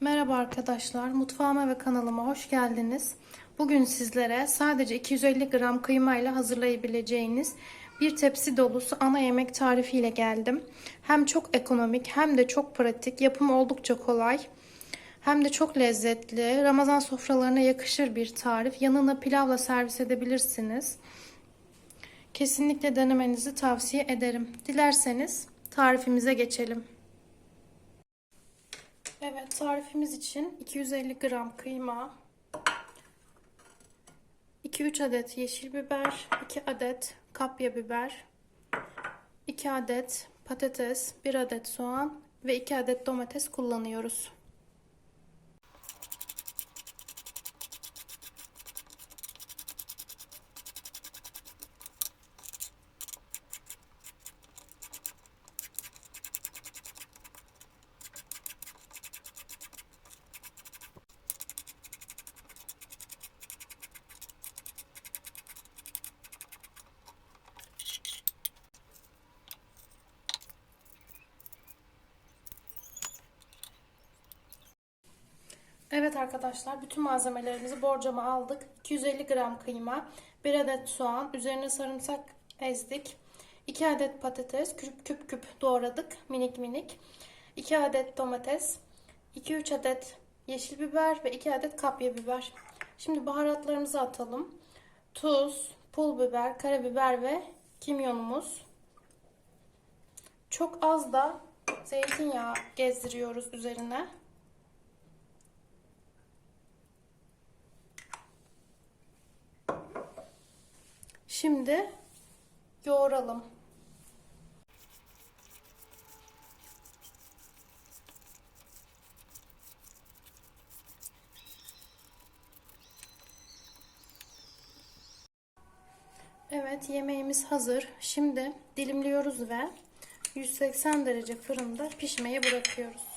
Merhaba arkadaşlar, mutfağıma ve kanalıma hoş geldiniz. Bugün sizlere sadece 250 gram kıyma ile hazırlayabileceğiniz bir tepsi dolusu ana yemek tarifiyle geldim. Hem çok ekonomik hem de çok pratik, yapımı oldukça kolay. Hem de çok lezzetli, Ramazan sofralarına yakışır bir tarif. Yanına pilavla servis edebilirsiniz. Kesinlikle denemenizi tavsiye ederim. Dilerseniz tarifimize geçelim. Evet tarifimiz için 250 gram kıyma, 2-3 adet yeşil biber, 2 adet kapya biber, 2 adet patates, 1 adet soğan ve 2 adet domates kullanıyoruz. Evet arkadaşlar bütün malzemelerimizi borcama aldık. 250 gram kıyma, 1 adet soğan, üzerine sarımsak ezdik. 2 adet patates küp küp küp doğradık minik minik. 2 adet domates, 2-3 adet yeşil biber ve 2 adet kapya biber. Şimdi baharatlarımızı atalım. Tuz, pul biber, karabiber ve kimyonumuz. Çok az da zeytinyağı gezdiriyoruz üzerine. Şimdi yoğuralım. Evet yemeğimiz hazır. Şimdi dilimliyoruz ve 180 derece fırında pişmeye bırakıyoruz.